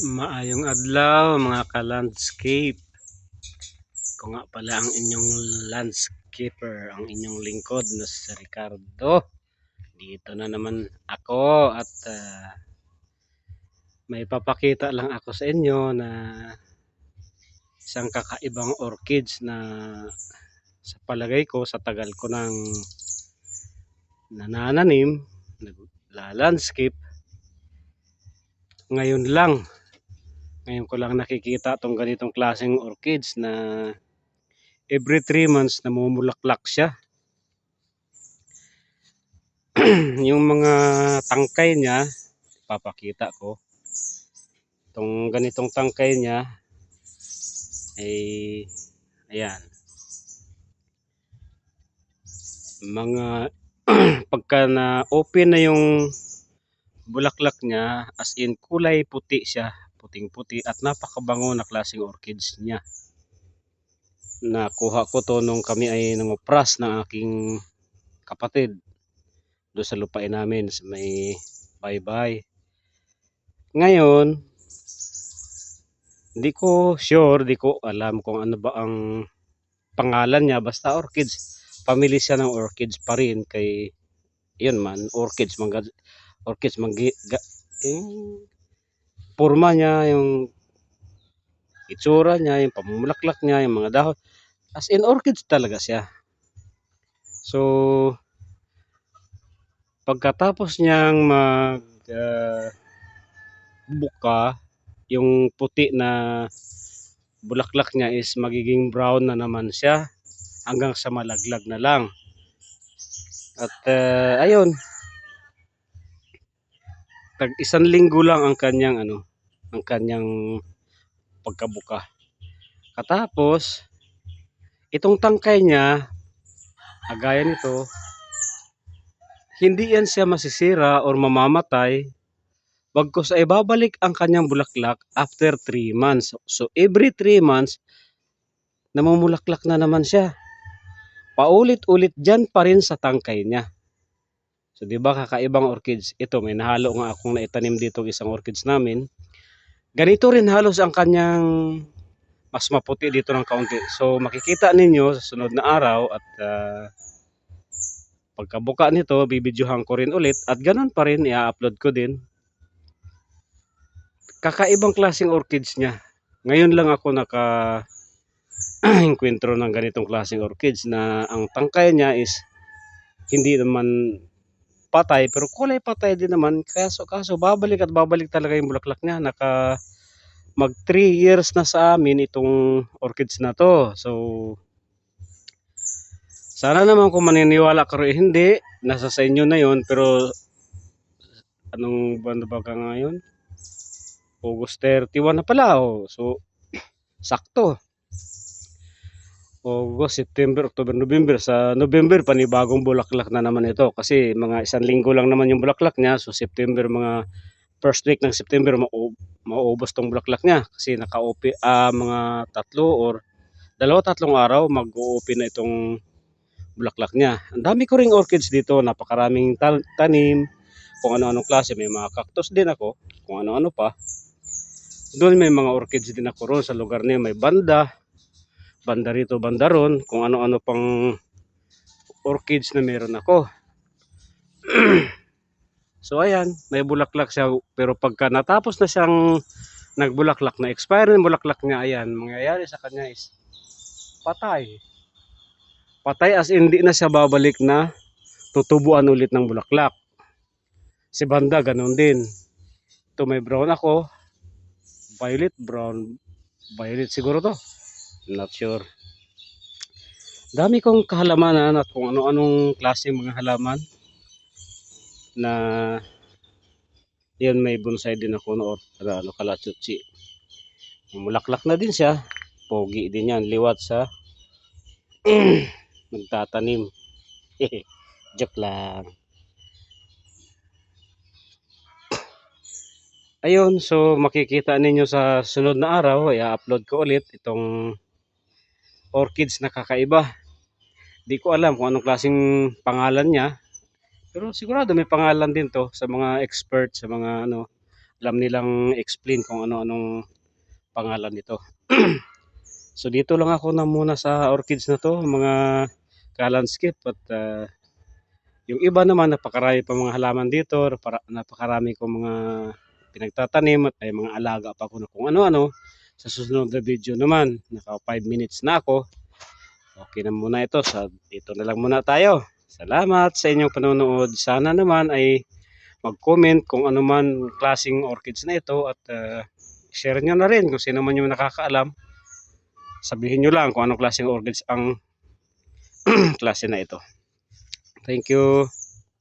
Maayong adlaw mga ka-landscape. Ko nga pala ang inyong landscaper, ang inyong lingkod na si Ricardo. Dito na naman ako at ah, may papakita lang ako sa inyo na isang kakaibang orchids na sa palagay ko sa tagal ko ng nanananim, nagla-landscape, ngayon lang ngayon ko lang nakikita tong ganitong klaseng orchids na every 3 months namumulaklak siya. yung mga tangkay niya, papakita ko. Itong ganitong tangkay niya ay ayan. Mga pagka na open na yung bulaklak niya as in kulay puti siya puting-puti at napakabango na klaseng orchids niya. Nakuha ko to nung kami ay nangupras ng aking kapatid doon sa lupain namin sa may bye-bye. Ngayon, hindi ko sure, hindi ko alam kung ano ba ang pangalan niya. Basta orchids. Family siya ng orchids pa rin kay yun man, orchids, mga orchids, mga, eh, forma niya, yung itsura niya, yung pamumulaklak niya, yung mga dahon. As in orchids talaga siya. So, pagkatapos niyang mag uh, buka, yung puti na bulaklak niya is magiging brown na naman siya hanggang sa malaglag na lang. At uh, ayun, tag isang linggo lang ang kanyang ano, ang kanyang pagkabuka. Katapos, itong tangkay niya, agaya nito, hindi yan siya masisira or mamamatay bagkus ay babalik ang kanyang bulaklak after 3 months. So every 3 months, namumulaklak na naman siya. Paulit-ulit dyan pa rin sa tangkay niya. So di ba kakaibang orchids? Ito may nahalo nga akong naitanim dito isang orchids namin Ganito rin halos ang kanyang mas maputi dito ng kaunti. So makikita ninyo sa sunod na araw at uh, pagkabuka nito, bibidyohan ko rin ulit at ganun pa rin i-upload ko din. Kakaibang klaseng orchids niya. Ngayon lang ako naka enkwentro ng ganitong klaseng orchids na ang tangkay niya is hindi naman patay pero kulay patay din naman. Kaso kaso babalik at babalik talaga yung bulaklak niya. Naka mag 3 years na sa amin itong orchids na to. So sana naman kung maniniwala ka rin hindi. Nasa sa inyo na yon pero anong buwan ba ka ngayon? August 31 na pala oh. so sakto August, September, October, November. Sa November, panibagong bulaklak na naman ito. Kasi mga isang linggo lang naman yung bulaklak niya. So September, mga first week ng September, mauubos tong bulaklak niya. Kasi naka-open, uh, mga tatlo or dalawa tatlong araw, mag-open na itong bulaklak niya. Ang dami ko ring orchids dito. Napakaraming tanim. Kung ano-anong klase. May mga cactus din ako. Kung ano-ano pa. Doon may mga orchids din ako roon sa lugar niya. May banda banda rito, banda ron, kung ano-ano pang orchids na meron ako. so ayan, may bulaklak siya, pero pagka natapos na siyang nagbulaklak na expire ng bulaklak niya, ayan, mangyayari sa kanya is patay. Patay as hindi na siya babalik na tutubuan ulit ng bulaklak. Si banda, ganun din. Ito may brown ako, violet, brown, violet siguro to not sure. Dami kong kahalamanan at kung ano-anong klase mga halaman na yun may bonsai din ako no ano kalatsutsi. Mulaklak na din siya. Pogi din yan. Liwat sa nagtatanim joke lang. Ayun so makikita ninyo sa sunod na araw i-upload ko ulit itong orchids na kakaiba. Di ko alam kung anong klaseng pangalan niya. Pero sigurado may pangalan din to sa mga expert, sa mga ano. alam nilang explain kung ano-anong pangalan nito. so dito lang ako na muna sa orchids na to, mga ka-landscape at ah, yung iba naman napakarami pa mga halaman dito, napakarami kong mga pinagtatanim at may mga alaga pa ako na kung ano-ano. Sa susunod na video naman, naka 5 minutes na ako. Okay na muna ito. Sa, ito na lang muna tayo. Salamat sa inyong panonood. Sana naman ay mag-comment kung ano man klaseng orchids na ito at ah, share nyo na rin kung sino man yung nakakaalam. Sabihin nyo lang kung anong klaseng orchids ang klase na ito. Thank you.